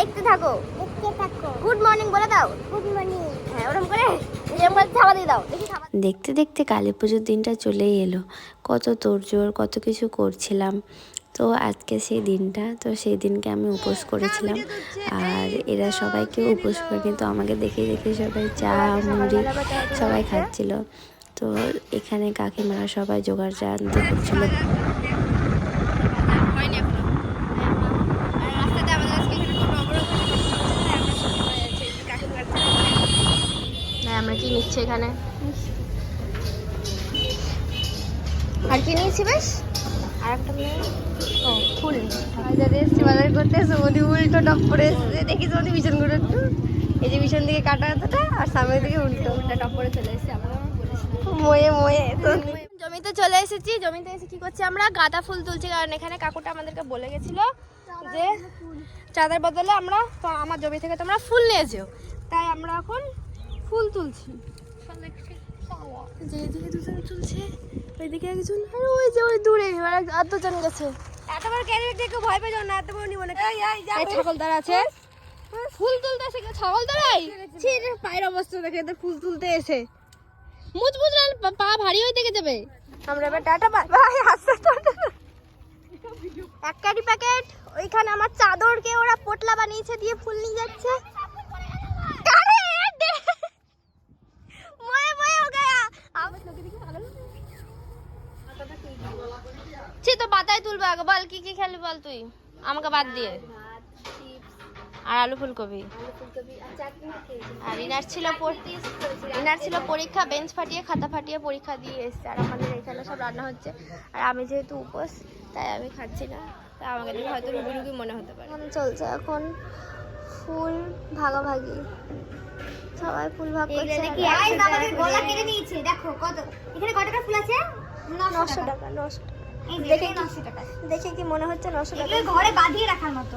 দেখতে থাকো। দেখতে থাকো। গুড মর্নিং বলে দাও। গুড মর্নিং হ্যাঁ ওরকম করে এরকম করে থাবা দিয়ে দাও। দেখি থাবা দেখতে দেখতে কালী পুজোর দিনটা চলেই এলো। কত তোড়জোড় কত কিছু করছিলাম। তো আজকে সেই দিনটা তো সেই দিনকে আমি উপোস করেছিলাম। আর এরা সবাইকে উপোস করেনি তো আমাকে দেখে দেখে সবাই চা মুড়ি সবাই খাচ্ছিল। তো এখানে কাকিমারা সবাই জোগাড় জানতে করছিল হয়নি এখনও আর রাস্তাতে আমাদের আজকে এখানে কোনো অবরোধ নিচ্ছি এখানে। আর কি নিয়েছি বেশ? আর একটা ও ফুল। বাজারে এসছি বাজার করতে উল্টো টপ করে এসছে। দেখি ভীষণ একটু। এই যে ভীষণ দিকে কাটা আর সামনের দিকে উল্টো। উল্টা টপ করে চলে এসেছি আমরা ময়ে ময়ে। জমিতে চলে এসেছি জমিতে এসে কি করছি আমরা? গাঁদা ফুল তুলছি কারণ এখানে কাকুটা আমাদেরকে বলে গেছিল যে চাঁদার বদলে আমরা আমার জমি থেকে তোমরা ফুল নিয়ে যেও। তাই আমরা এখন ফুল তুলছি। যে এদিকে দুজন তুলছে ওইদিকে একজন। আর ওই যে ওই দূরে এবার এক- আর দুজন গেছে। এতবার ক্যারিয়ার দেখে ভয় পেয়ে যাও না নিব এই ছাগলদার আছে। ফুল তুলতে এসে কেউ? ছাগলদারাই ছি রে, পায়ের অবস্থা দেখে এদের ফুল তুলতে এসে। না পা- পা ভারী হয়ে থেকে যাবে। আমরা এবার টাটা বাই এক কাটি প্যাকেট ওইখানে আমার চাদরকে ওরা পোটলা বানিয়েছে দিয়ে ফুল নিয়ে যাচ্ছে কারে দে ময়ে ময়ে হো গয়া আব ছি তো পাতায় তুলবে আগে বল কি কি খেলি বল তুই? আমাকে বাদ দিয়ে। আর আলু ফুলকপি। আর ইনার ছিল ইনার ছিল পরীক্ষা বেঞ্চ ফাটিয়ে খাতা ফাটিয়ে পরীক্ষা দিয়ে এসছে। আর আমাদের এখানে সব রান্না হচ্ছে। আর আমি যেহেতু উপোস তাই আমি খাচ্ছি না। তাই আমাকে দেখে হয়তো রুগী রুগী মনে হতে পারে। চলছে এখন ফুল ভাগাভাগি। সবাই ফুল ভাগ করছে। আমাদের গলা কেটে নিয়েছে দেখো কত। এখানে কত টাকা ফুল আছে? নশো টাকা। নশো এই দেখে দেখে কি- 900 টাকা। দেখে কি মনে হচ্ছে নশো টাকা? ঘরে বাঁধিয়ে রাখার মতো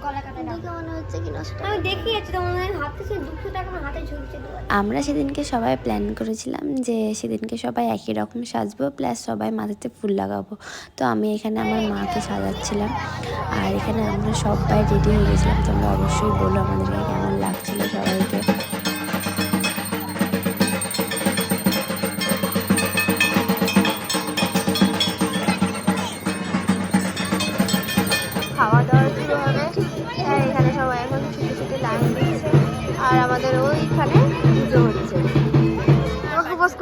গলা কাটা না দেখে হচ্ছে কি নশো টাকা আমি দেখি যাচ্ছি তো হাত থেকে দুশো টাকা আমার হাতে ঝুলছে দুবার। আমরা সেদিনকে সবাই প্ল্যান করেছিলাম যে সেদিনকে সবাই একই রকম সাজবো প্লাস সবাই মাথাতে ফুল লাগাবো। তো আমি এখানে আমার মাকে সাজাচ্ছিলাম আর এখানে আমরা সবাই রেডি হয়ে গেছিলাম। তোমরা অবশ্যই বলো আমাদেরকে কেমন লাগছিল সবাইকে।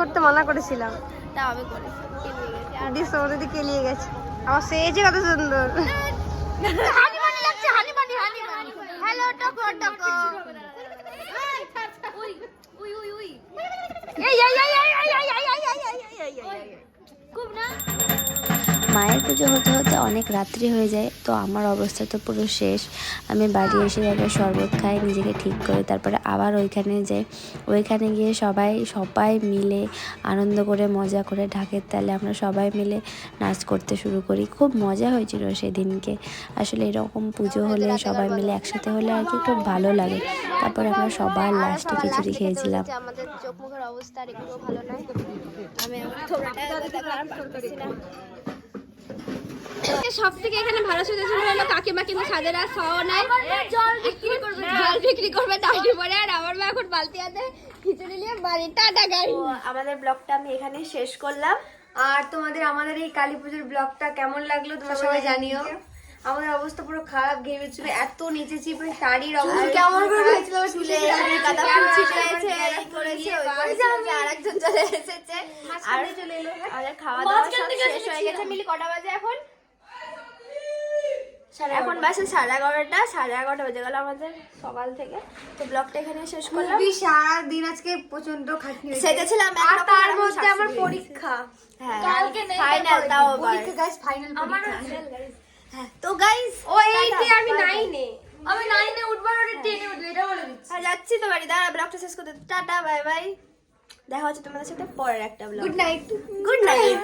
করতে মানা করেছিলাম। তাও আমি করেছি। দিস আমাদের দিকে এলিয়ে গেছে? আমার সেজে কত সুন্দর। লাগছে হ্যালো টকর টকো মায়ের পুজো হতে হতে অনেক রাত্রি হয়ে যায়, তো আমার অবস্থা তো পুরো শেষ। আমি বাড়ি এসে আগে শরবত খাই, নিজেকে ঠিক করে তারপরে আবার ওইখানে যাই। ওইখানে গিয়ে সবাই সবাই মিলে আনন্দ করে, মজা করে ঢাকের তালে আমরা সবাই মিলে নাচ করতে শুরু করি। খুব মজা হয়েছিল সেদিনকে। আসলে এরকম পুজো হলে, সবাই মিলে একসাথে হলে আর কি খুব ভালো লাগে। তারপরে আমরা সবার লাস্টে খিচুড়ি খেয়েছিলাম। আমাদের চোখ মুখের অবস্থা আর এগুলো ভালো নয়। আমি থোড়াটা আর পারতেছি না সব থেকে এখানে ভালো সুযোগ হলো কাকিমা কিন্তু সাদের আর খাওয়া নাই। জল বিক্রি করবে। জল বিক্রি করবে টাইটি পরে আর আমার মা এখন বালতি হাতে খিচুড়ি নিয়ে বাড়ি টাটা গাড়ি। আমাদের ব্লগটা আমি এখানে শেষ করলাম। আর তোমাদের আমাদের এই কালী পুজোর ব্লগটা কেমন লাগল তোমরা সবাই জানিও। আমাদের অবস্থা পুরো খারাপ ঘেমে ছিল এত নিচে চিপে শাড়ির অবস্থা। কেমন করে হয়েছিল চুলে কাদা ফুল ছিটিয়েছে এই করেছে ওই করেছে আরেকজন চলে এসেছে। আর চলে এলো। আমাদের খাওয়া দাওয়া সব শেষ হয়ে গেছে। মিলি কটা বাজে এখন? এখন বাসে সাড়ে এগারোটা সাড়ে এগারোটা বেজে গেল আমাদের সকাল থেকে। তো ব্লগটা এখানে শেষ করলাম। সারাদিন আজকে প্রচণ্ড খাটনি হয়েছে। সেজেছিলাম আর তার মধ্যে আমার। পরীক্ষা। হ্যাঁ ফাইনাল তাও পরীক্ষা গাইস ফাইনাল হ্যাঁ, তো গাইস ও এইটে আমি নাইনে আমি নাইনে উঠবার ওটা টেনে উঠবে এটা বলে দিচ্ছি। হ্যাঁ যাচ্ছি তো বাড়ি। দাঁড়া ব্লগটা শেষ করতে। টাটা বাই বাই দেখা হচ্ছে তোমাদের সাথে পরের একটা blog good night good night